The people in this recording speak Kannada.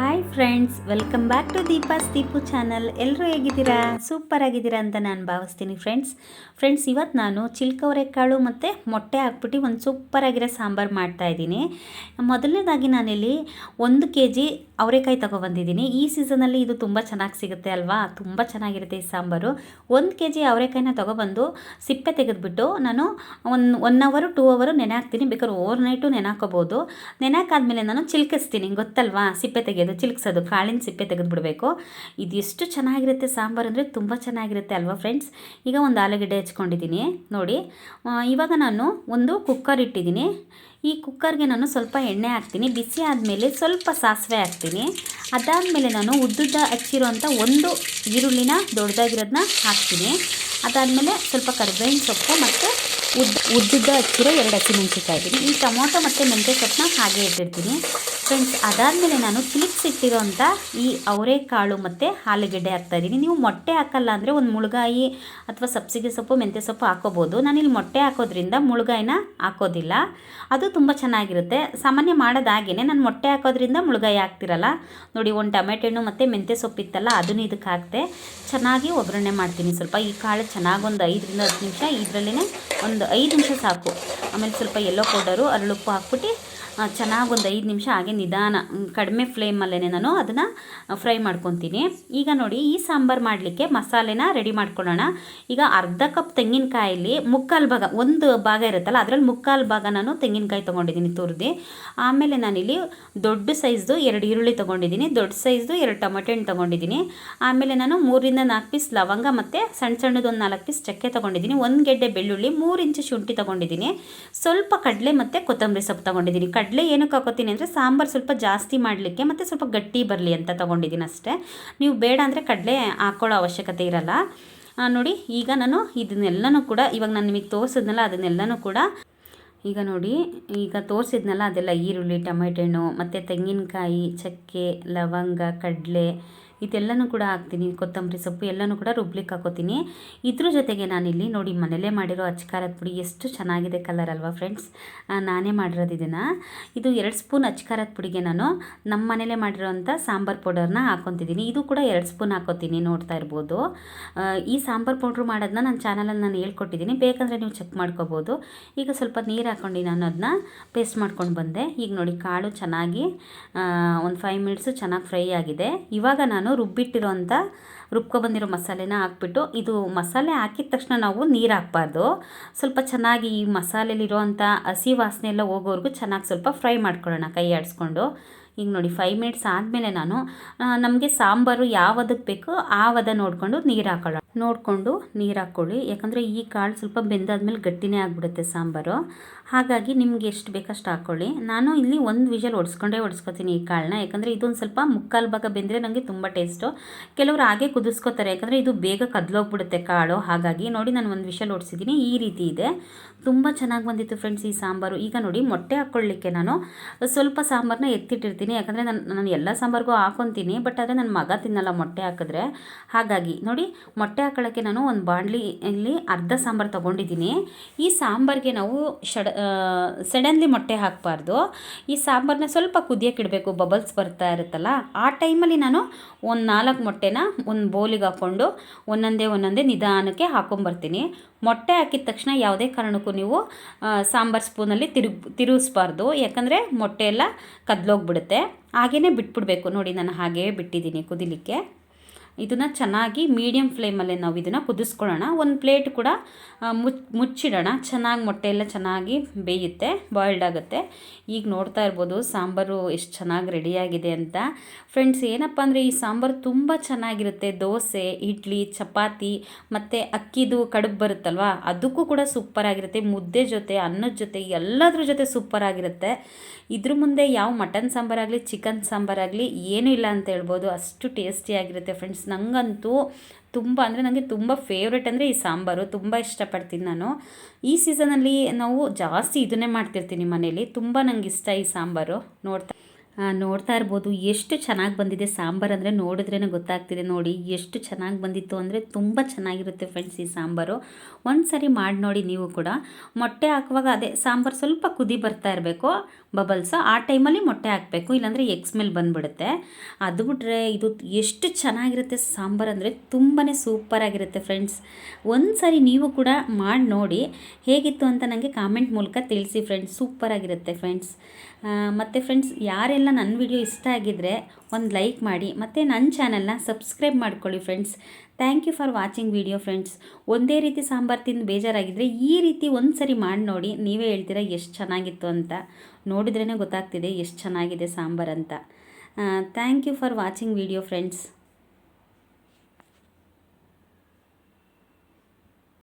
Hi friends, welcome back to Deepa's Deepu channel. ಎಲ್ಲರೂ ಹೇಗಿದ್ದೀರಾ? ಸೂಪರ್ ಆಗಿದ್ದೀರಾ ಅಂತ ನಾನು ಭಾವಿಸ್ತೀನಿ ಫ್ರೆಂಡ್ಸ್. ಫ್ರೆಂಡ್ಸ್ ಇವತ್ತು ನಾನು ಚಿಲ್ಕವರೆಕಾಳು ಮತ್ತು ಮೊಟ್ಟೆ ಹಾಕ್ಬಿಟ್ಟು ಒಂದು ಸೂಪರ್ ಆಗಿರೋ ಸಾಂಬಾರು ಮಾಡ್ತಾಯಿದ್ದೀನಿ ಮೊದಲನೇದಾಗಿ ನಾನಿಲ್ಲಿ ಒಂದು ಕೆ ಜಿ ಅವರೆಕಾಯಿ ತೊಗೊಬಂದಿದ್ದೀನಿ. ಈ ಸೀಸನಲ್ಲಿ ಇದು ತುಂಬ ಚೆನ್ನಾಗಿ ಸಿಗುತ್ತೆ ಅಲ್ವಾ? ತುಂಬ ಚೆನ್ನಾಗಿರುತ್ತೆ ಈ ಸಾಂಬಾರು. ಒಂದು ಕೆ ಜಿ ಅವರೆಕಾಯಿನ ತೊಗೊಬಂದು ಸಿಪ್ಪೆ ತೆಗೆದುಬಿಟ್ಟು ನಾನು ಒಂದು ಒನ್ ಅವರು ಟೂ ಅವರು ನೆನೆ ಹಾಕ್ತೀನಿ. ಬೇಕಾದ್ರೆ ಓವರ್ ನೈಟು ನೆನೆ ಹಾಕೋಬೋದು. ನೆನೆ ಹಾಕಾದ್ಮೇಲೆ ನಾನು ಚಿಲ್ಕಿಸ್ತೀನಿ, ಗೊತ್ತಲ್ವಾ? ಸಿಪ್ಪೆ ತೆಗೆಯೋದು ಚಿಲ್ಕ್ಸೋದು. ಕಾಳಿನ ಸಿಪ್ಪೆ ತೆಗೆದುಬಿಡಬೇಕು. ಇದು ಎಷ್ಟು ಚೆನ್ನಾಗಿರುತ್ತೆ ಸಾಂಬಾರು ಅಂದರೆ ತುಂಬ ಚೆನ್ನಾಗಿರುತ್ತೆ ಅಲ್ವಾ ಫ್ರೆಂಡ್ಸ್? ಈಗ ಒಂದು ಆಲೂಗಡ್ಡೆ ಹಚ್ಕೊಂಡಿದ್ದೀನಿ. ನೋಡಿ ಇವಾಗ ನಾನು ಒಂದು ಕುಕ್ಕರ್ ಇಟ್ಟಿದ್ದೀನಿ. ಈ ಕುಕ್ಕರ್ಗೆ ನಾನು ಸ್ವಲ್ಪ ಎಣ್ಣೆ ಹಾಕ್ತೀನಿ. ಬಿಸಿ ಆದಮೇಲೆ ಸ್ವಲ್ಪ ಸಾಸಿವೆ ಹಾಕ್ತೀನಿ. ಅದಾದಮೇಲೆ ನಾನು ಉದ್ದುದ್ದ ಹಚ್ಚಿರೋಂಥ ಒಂದು ಈರುಳ್ಳಿನ ದೊಡ್ಡದಾಗಿರೋದನ್ನ ಹಾಕ್ತೀನಿ. ಅದಾದಮೇಲೆ ಸ್ವಲ್ಪ ಕರ್ಬೇವಿನ ಸೊಪ್ಪು ಮತ್ತು ಉದ್ದ, ಉದ್ದಿದ್ದ ಹಚ್ಚಿರೋ ಎರಡು ಹಸಿಮೆಣ್ಸಿಕಾಯಿ ಈ ಟೊಮೊಟೊ ಮತ್ತು ಮೆಂತ್ಯ ಸೊಪ್ಪನ್ನ ಹಾಗೆ ಇಟ್ಟಿರ್ತೀನಿ. ಫ್ರೆಂಡ್ಸ್ ಅದಾದಮೇಲೆ ನಾನು ಚಿಲಿಕ್ಸಿಟ್ಟಿರೋಂಥ ಈ ಅವರೆಕಾಳು ಮತ್ತು ಆಲೂಗೆಡ್ಡೆ ಹಾಕ್ತಾಯಿದ್ದೀನಿ ನೀವು ಮೊಟ್ಟೆ ಹಾಕಲ್ಲ ಅಂದರೆ ಒಂದು ಮುಳುಗಾಯಿ ಅಥವಾ ಸಬ್ಸಿಗೆ ಸೊಪ್ಪು, ಮೆಂತ್ಯ ಸೊಪ್ಪು ಹಾಕೋಬೋದು. ನಾನಿಲ್ಲಿ ಮೊಟ್ಟೆ ಹಾಕೋದ್ರಿಂದ ಮುಳುಗಾಯಿನ ಹಾಕೋದಿಲ್ಲ. ಅದು ತುಂಬ ಚೆನ್ನಾಗಿರುತ್ತೆ. ಸಾಮಾನ್ಯ ಮಾಡೋದಾಗೇ ನಾನು ಮೊಟ್ಟೆ ಹಾಕೋದ್ರಿಂದ ಮುಳುಗಾಯಿ ಹಾಕ್ತಿರಲ್ಲ. ನೋಡಿ, ಒಂದು ಟೊಮೆಟೊ ಹಣ್ಣು ಮತ್ತು ಮೆಂತ್ಯ ಸೊಪ್ಪು ಇತ್ತಲ್ಲ ಅದನ್ನು ಇದಕ್ಕೆ ಹಾಕ್ತೆ. ಚೆನ್ನಾಗಿ ಒಗ್ಗರಣೆ ಮಾಡ್ತೀನಿ. ಸ್ವಲ್ಪ ಈ ಕಾಳು ಚೆನ್ನಾಗಿ ಒಂದು ಐದರಿಂದ ಹತ್ತು ನಿಮಿಷ ಇದರಲ್ಲೇ ಒಂದು ಐದು ನಿಮಿಷ ಸಾಕು. ಆಮೇಲೆ ಸ್ವಲ್ಪ ಎಲ್ಲೋ ಪೌಡರು ಅರಳುಪ್ಪು ಹಾಕ್ಬಿಟ್ಟು ಚೆನ್ನಾಗಿ ಒಂದು ಐದು ನಿಮಿಷ ಹಾಗೆ ನಿಧಾನ ಕಡಿಮೆ ಫ್ಲೇಮಲ್ಲೇ ನಾನು ಅದನ್ನು ಫ್ರೈ ಮಾಡ್ಕೊತೀನಿ. ಈಗ ನೋಡಿ, ಈ ಸಾಂಬಾರು ಮಾಡಲಿಕ್ಕೆ ಮಸಾಲೆನ ರೆಡಿ ಮಾಡ್ಕೊಳ್ಳೋಣ. ಈಗ ಅರ್ಧ ಕಪ್ ತೆಂಗಿನಕಾಯಲ್ಲಿ ಮುಕ್ಕಾಲು ಭಾಗ, ಒಂದು ಭಾಗ ಇರುತ್ತಲ್ಲ, ಅದರಲ್ಲಿ ಮುಕ್ಕಾಲು ಭಾಗ ನಾನು ತೆಂಗಿನಕಾಯಿ ತೊಗೊಂಡಿದ್ದೀನಿ ತುರಿದು. ಆಮೇಲೆ ನಾನಿಲ್ಲಿ ದೊಡ್ಡ ಸೈಜ್ದು ಎರಡು ಈರುಳ್ಳಿ ತೊಗೊಂಡಿದ್ದೀನಿ, ದೊಡ್ಡ ಸೈಜ್ದು ಎರಡು ಟೊಮೆಟೊ ಹಣ್ಣು ತೊಗೊಂಡಿದ್ದೀನಿ. ಆಮೇಲೆ ನಾನು ಮೂರಿಂದ ನಾಲ್ಕು ಪೀಸ್ ಲವಂಗ ಮತ್ತು ಸಣ್ಣ ಸಣ್ಣದು ಒಂದು ನಾಲ್ಕು ಪೀಸ್ ಚಕ್ಕೆ ತೊಗೊಂಡಿದ್ದೀನಿ. ಒಂದು ಗೆಡ್ಡೆ ಬೆಳ್ಳುಳ್ಳಿ, ಮೂರು ಇಂಚು ಶುಂಠಿ ತೊಗೊಂಡಿದ್ದೀನಿ. ಸ್ವಲ್ಪ ಕಡಲೆ ಮತ್ತು ಕೊತ್ತಂಬರಿ ಸೊಪ್ಪು ತೊಗೊಂಡಿದ್ದೀನಿ. ಕಡಲೆ ಏನಕ್ಕೆ ಹಾಕೋತೀನಿ ಅಂದರೆ ಸಾಂಬಾರು ಸ್ವಲ್ಪ ಜಾಸ್ತಿ ಮಾಡಲಿಕ್ಕೆ ಮತ್ತು ಸ್ವಲ್ಪ ಗಟ್ಟಿ ಬರಲಿ ಅಂತ ತೊಗೊಂಡಿದ್ದೀನಿ ಅಷ್ಟೇ. ನೀವು ಬೇಡ ಅಂದರೆ ಕಡಲೆ ಹಾಕ್ಕೊಳ್ಳೋ ಅವಶ್ಯಕತೆ ಇರಲ್ಲ. ನೋಡಿ, ಈಗ ನಾನು ಇದನ್ನೆಲ್ಲನೂ ಕೂಡ ಇವಾಗ ನಾನು ನಿಮಗೆ ತೋರಿಸಿದ್ನಲ್ಲ, ಅದನ್ನೆಲ್ಲನೂ ಕೂಡ ಈಗ ನೋಡಿ, ಈಗ ತೋರಿಸಿದ್ನಲ್ಲ ಅದೆಲ್ಲ ಈರುಳ್ಳಿ, ಟೊಮೆಟೊ, ಹಣ್ಣು, ಮತ್ತು ತೆಂಗಿನಕಾಯಿ, ಚಕ್ಕೆ, ಲವಂಗ, ಕಡಲೆ ಇದೆಲ್ಲನೂ ಕೂಡ ಹಾಕ್ತೀನಿ, ಕೊತ್ತಂಬರಿ ಸೊಪ್ಪು ಎಲ್ಲನೂ ಕೂಡ ರುಬ್ಲಿಕ್ಕೆ ಹಾಕೋತೀನಿ. ಇದ್ರ ಜೊತೆಗೆ ನಾನಿಲ್ಲಿ ನೋಡಿ ಮನೆಯಲ್ಲೇ ಮಾಡಿರೋ ಅಚ್ಕಾರದ ಪುಡಿ ಎಷ್ಟು ಚೆನ್ನಾಗಿದೆ ಕಲರ್ ಅಲ್ವಾ ಫ್ರೆಂಡ್ಸ್ ನಾನೇ ಮಾಡಿರೋದು ಇದನ್ನು. ಇದು ಎರಡು ಸ್ಪೂನ್ ಅಚ್ಕಾರದ ಪುಡಿಗೆ ನಾನು ನಮ್ಮ ಮನೇಲೇ ಮಾಡಿರೋಂಥ ಸಾಂಬಾರು ಪೌಡರ್ನ ಹಾಕೊತಿದ್ದೀನಿ. ಇದು ಕೂಡ ಎರಡು ಸ್ಪೂನ್ ಹಾಕೋತೀನಿ ನೋಡ್ತಾ ಇರ್ಬೋದು. ಈ ಸಾಂಬಾರು ಪೌಡ್ರು ಮಾಡೋದನ್ನ ನನ್ನ ಚಾನಲಲ್ಲಿ ನಾನು ಹೇಳ್ಕೊಟ್ಟಿದ್ದೀನಿ. ಬೇಕಂದರೆ ನೀವು ಚೆಕ್ ಮಾಡ್ಕೋಬೋದು. ಈಗ ಸ್ವಲ್ಪ ನೀರು ಹಾಕೊಂಡು ನಾನು ಅದನ್ನ ಪೇಸ್ಟ್ ಮಾಡ್ಕೊಂಡು ಬಂದೆ. ಈಗ ನೋಡಿ ಕಾಳು ಚೆನ್ನಾಗಿ ಒಂದು ಫೈವ್ ಮಿನಿಟ್ಸು ಚೆನ್ನಾಗಿ ಫ್ರೈ ಆಗಿದೆ. ಇವಾಗ ನಾನು ರುಬ್ಬಿಟ್ಟಿರೋಂಥ ರುಬ್ಕೊಬಂದಿರೋ ಮಸಾಲೆನ ಹಾಕ್ಬಿಟ್ಟು ಇದು ಮಸಾಲೆ ಹಾಕಿದ ತಕ್ಷಣ ನಾವು ನೀರು ಹಾಕ್ಬಾರ್ದು. ಸ್ವಲ್ಪ ಚೆನ್ನಾಗಿ ಈ ಮಸಾಲೆಲಿರೋಂಥ ಹಸಿ ವಾಸನೆ ಎಲ್ಲ ಹೋಗೋವರೆಗೂ ಚೆನ್ನಾಗಿ ಸ್ವಲ್ಪ ಫ್ರೈ ಮಾಡ್ಕೊಳ್ಳೋಣ ಕೈ ಆಡಿಸ್ಕೊಂಡು. ಈಗ ನೋಡಿ ಫೈವ್ ಮಿನಿಟ್ಸ್ ಆದಮೇಲೆ ನಾನು ನಮಗೆ ಸಾಂಬಾರು ಯಾವದಕ್ಕೆ ಬೇಕೋ ಆ ವದ ನೋಡಿಕೊಂಡು ನೀರು ಹಾಕೊಳ್ಳೋಣ. ನೋಡಿಕೊಂಡು ನೀರು ಹಾಕ್ಕೊಳ್ಳಿ. ಯಾಕಂದರೆ ಈ ಕಾಳು ಸ್ವಲ್ಪ ಬೆಂದಾದ್ಮೇಲೆ ಗಟ್ಟಿನೇ ಆಗಿಬಿಡುತ್ತೆ ಸಾಂಬಾರು. ಹಾಗಾಗಿ ನಿಮ್ಗೆ ಎಷ್ಟು ಬೇಕಷ್ಟು ಹಾಕ್ಕೊಳ್ಳಿ. ನಾನು ಇಲ್ಲಿ ಒಂದು ವಿಷಲ್ ಹೊಡ್ಸ್ಕೊಂಡೇ ಹೊಡ್ಸ್ಕೊತೀನಿ ಈ ಕಾಳನ್ನ. ಯಾಕಂದರೆ ಇದೊಂದು ಸ್ವಲ್ಪ ಮುಕ್ಕಾಲು ಭಾಗ ಬೆಂದರೆ ನನಗೆ ತುಂಬ ಟೇಸ್ಟು ಕೆಲವರು ಹಾಗೆ ಕುದಿಸ್ಕೋತಾರೆ. ಯಾಕಂದರೆ ಇದು ಬೇಗ ಕದ್ಲೋಗ್ಬಿಡುತ್ತೆ ಕಾಳು. ಹಾಗಾಗಿ ನೋಡಿ ನಾನು ಒಂದು ವಿಷಲ್ ಹೊಡ್ಸಿದ್ದೀನಿ ಈ ರೀತಿ ಇದೆ. ತುಂಬ ಚೆನ್ನಾಗಿ ಬಂದಿತ್ತು ಫ್ರೆಂಡ್ಸ್ ಈ ಸಾಂಬಾರು. ಈಗ ನೋಡಿ ಮೊಟ್ಟೆ ಹಾಕ್ಕೊಳ್ಳಿಕ್ಕೆ ನಾನು ಸ್ವಲ್ಪ ಸಾಂಬಾರನ್ನ ಎತ್ತಿಟ್ಟಿರ್ತೀನಿ. ಯಾಕಂದರೆ ನಾನು ನಾನು ಎಲ್ಲ ಸಾಂಬಾರಿಗೂ ಹಾಕೊತೀನಿ. ಬಟ್ ಆದರೆ ನನ್ನ ಮಗ ತಿನ್ನಲ್ಲ ಮೊಟ್ಟೆ ಹಾಕಿದ್ರೆ. ಹಾಗಾಗಿ ನೋಡಿ ಮೊಟ್ಟೆ ಹಾಕೊಳ್ಳೋಕ್ಕೆ ನಾನು ಒಂದು ಬಾಣಲಿಯಲ್ಲಿ ಅರ್ಧ ಸಾಂಬಾರು ತೊಗೊಂಡಿದ್ದೀನಿ. ಈ ಸಾಂಬಾರಿಗೆ ನಾವು ಶಡ ಸಡನ್ಲಿ ಮೊಟ್ಟೆ ಹಾಕಬಾರ್ದು. ಈ ಸಾಂಬಾರನ್ನ ಸ್ವಲ್ಪ ಕುದಿಯೋಕ್ಕಿಡಬೇಕು ಬಬಲ್ಸ್ ಬರ್ತಾ ಇರುತ್ತಲ್ಲ, ಆ ಟೈಮಲ್ಲಿ ನಾನು ಒಂದು ನಾಲ್ಕು ಮೊಟ್ಟೆನ ಒಂದು ಬೌಲಿಗೆ ಹಾಕ್ಕೊಂಡು ಒಂದೊಂದೇ ಒಂದೊಂದೇ ನಿಧಾನಕ್ಕೆ ಹಾಕೊಂಬರ್ತೀನಿ. ಮೊಟ್ಟೆ ಹಾಕಿದ ತಕ್ಷಣ ಯಾವುದೇ ಕಾರಣಕ್ಕೂ ನೀವು ಸಾಂಬಾರು ಸ್ಪೂನಲ್ಲಿ ತಿರುಗ್, ತಿರುಗಿಸ್ಬಾರ್ದು. ಯಾಕಂದರೆ ಮೊಟ್ಟೆ ಎಲ್ಲ ಕದ್ಲೋಗ್ಬಿಡುತ್ತೆ. ಹಾಗೇ ಬಿಟ್ಬಿಡ್ಬೇಕು. ನೋಡಿ, ನಾನು ಹಾಗೇ ಬಿಟ್ಟಿದ್ದೀನಿ ಕುದಿಲಿಕ್ಕೆ. ಇದನ್ನು ಚೆನ್ನಾಗಿ ಮೀಡಿಯಮ್ ಫ್ಲೇಮಲ್ಲೇ ನಾವು ಇದನ್ನು ಕುದಿಸ್ಕೊಳ್ಳೋಣ. ಒಂದು ಪ್ಲೇಟ್ ಕೂಡ ಮುಚ್, ಮುಚ್ಚಿಡೋಣ. ಚೆನ್ನಾಗಿ ಮೊಟ್ಟೆ ಎಲ್ಲ ಚೆನ್ನಾಗಿ ಬೇಯುತ್ತೆ ಬಾಯ್ಲ್ಡ್ ಆಗುತ್ತೆ. ಈಗ ನೋಡ್ತಾ ಇರ್ಬೋದು ಸಾಂಬಾರು ಎಷ್ಟು ಚೆನ್ನಾಗಿ ರೆಡಿಯಾಗಿದೆ ಅಂತ. ಫ್ರೆಂಡ್ಸ್ ಏನಪ್ಪ ಅಂದರೆ ಈ ಸಾಂಬಾರು ತುಂಬ ಚೆನ್ನಾಗಿರುತ್ತೆ. ದೋಸೆ, ಇಡ್ಲಿ, ಚಪಾತಿ, ಮತ್ತು ಅಕ್ಕಿದು ಕಡುಬು ಬರುತ್ತಲ್ವ? ಅದಕ್ಕೂ ಕೂಡ ಸೂಪರಾಗಿರುತ್ತೆ ಮುದ್ದೆ ಜೊತೆ, ಅನ್ನದ ಜೊತೆ, ಎಲ್ಲದ್ರ ಜೊತೆ ಸೂಪರಾಗಿರುತ್ತೆ ಇದ್ರ ಮುಂದೆ ಯಾವ ಮಟನ್ ಸಾಂಬಾರಾಗಲಿ, ಚಿಕನ್ ಸಾಂಬಾರಾಗಲಿ, ಏನೂ ಇಲ್ಲ ಅಂತ ಹೇಳ್ಬೋದು. ಅಷ್ಟು ಟೇಸ್ಟಿಯಾಗಿರುತ್ತೆ ಫ್ರೆಂಡ್ಸ್ ನನಗಂತೂ ತುಂಬ ಅಂದರೆ ನನಗೆ ತುಂಬ ಫೇವ್ರೆಟ್ ಅಂದರೆ ಈ ಸಾಂಬಾರು, ತುಂಬ ಇಷ್ಟಪಡ್ತೀನಿ ನಾನು. ಈ ಸೀಸನಲ್ಲಿ ನಾವು ಜಾಸ್ತಿ ಇದನ್ನೇ ಮಾಡ್ತಿರ್ತೀನಿ ಮನೇಲಿ. ತುಂಬ ನನಗೆ ಇಷ್ಟ ಈ ಸಾಂಬಾರು. ನೋಡ್ತಾ ನೋಡ್ತಾ ಇರ್ಬೋದು. ಎಷ್ಟು ಚೆನ್ನಾಗಿ ಬಂದಿದೆ ಸಾಂಬಾರು ಅಂದರೆ ನೋಡಿದ್ರೇ ಗೊತ್ತಾಗ್ತಿದೆ ನೋಡಿ. ಎಷ್ಟು ಚೆನ್ನಾಗಿ ಬಂದಿತ್ತು ಅಂದರೆ ತುಂಬ ಚೆನ್ನಾಗಿರುತ್ತೆ ಫ್ರೆಂಡ್ಸ್ ಈ ಸಾಂಬಾರು. ಒಂದು ಸರಿ ಮಾಡಿ ನೋಡಿ ನೀವು ಕೂಡ. ಮೊಟ್ಟೆ ಹಾಕುವಾಗ ಅದೇ ಸಾಂಬಾರು ಸ್ವಲ್ಪ ಕುದಿ ಬರ್ತಾ ಇರಬೇಕು ಬಬಲ್ಸ್ ಆ ಟೈಮಲ್ಲಿ ಮೊಟ್ಟೆ ಹಾಕಬೇಕು, ಇಲ್ಲಾಂದರೆ ಎಗ್ ಸ್ಮೆಲ್ ಬಂದುಬಿಡುತ್ತೆ. ಅದು ಬಿಟ್ಟರೆ ಇದು ಎಷ್ಟು ಚೆನ್ನಾಗಿರುತ್ತೆ ಸಾಂಬಾರು ಅಂದರೆ ತುಂಬಾ ಸೂಪರಾಗಿರುತ್ತೆ ಫ್ರೆಂಡ್ಸ್ ಒಂದು ಸರಿ ನೀವು ಕೂಡ ಮಾಡಿ ನೋಡಿ. ಹೇಗಿತ್ತು ಅಂತ ನನಗೆ ಕಾಮೆಂಟ್ ಮೂಲಕ ತಿಳಿಸಿ ಫ್ರೆಂಡ್ಸ್ ಸೂಪರಾಗಿರುತ್ತೆ ಫ್ರೆಂಡ್ಸ್ ಮತ್ತು ಫ್ರೆಂಡ್ಸ್ ಯಾರೆಲ್ಲ ನನ್ನ ವಿಡಿಯೋ ಇಷ್ಟ ಆಗಿದ್ದರೆ ಒಂದು ಲೈಕ್ ಮಾಡಿ ಮತ್ತು ನನ್ನ ಚಾನಲ್ನ ಸಬ್ಸ್ಕ್ರೈಬ್ ಮಾಡ್ಕೊಳ್ಳಿ friends. Thank you for watching video friends. ಒಂದೇ ರೀತಿ ಸಾಂಬಾರು ತಿಂದು ಬೇಜಾರಾಗಿದ್ದರೆ ಈ ರೀತಿ ಒಂದು ಸರಿ ಮಾಡಿ ನೋಡಿ ನೀವೇ ಹೇಳ್ತೀರಾ ಎಷ್ಟು ಚೆನ್ನಾಗಿತ್ತು ಅಂತ. ನೋಡಿದ್ರೇ ಗೊತ್ತಾಗ್ತಿದೆ ಎಷ್ಟು ಚೆನ್ನಾಗಿದೆ ಸಾಂಬಾರು ಅಂತ. Thank you for watching video friends.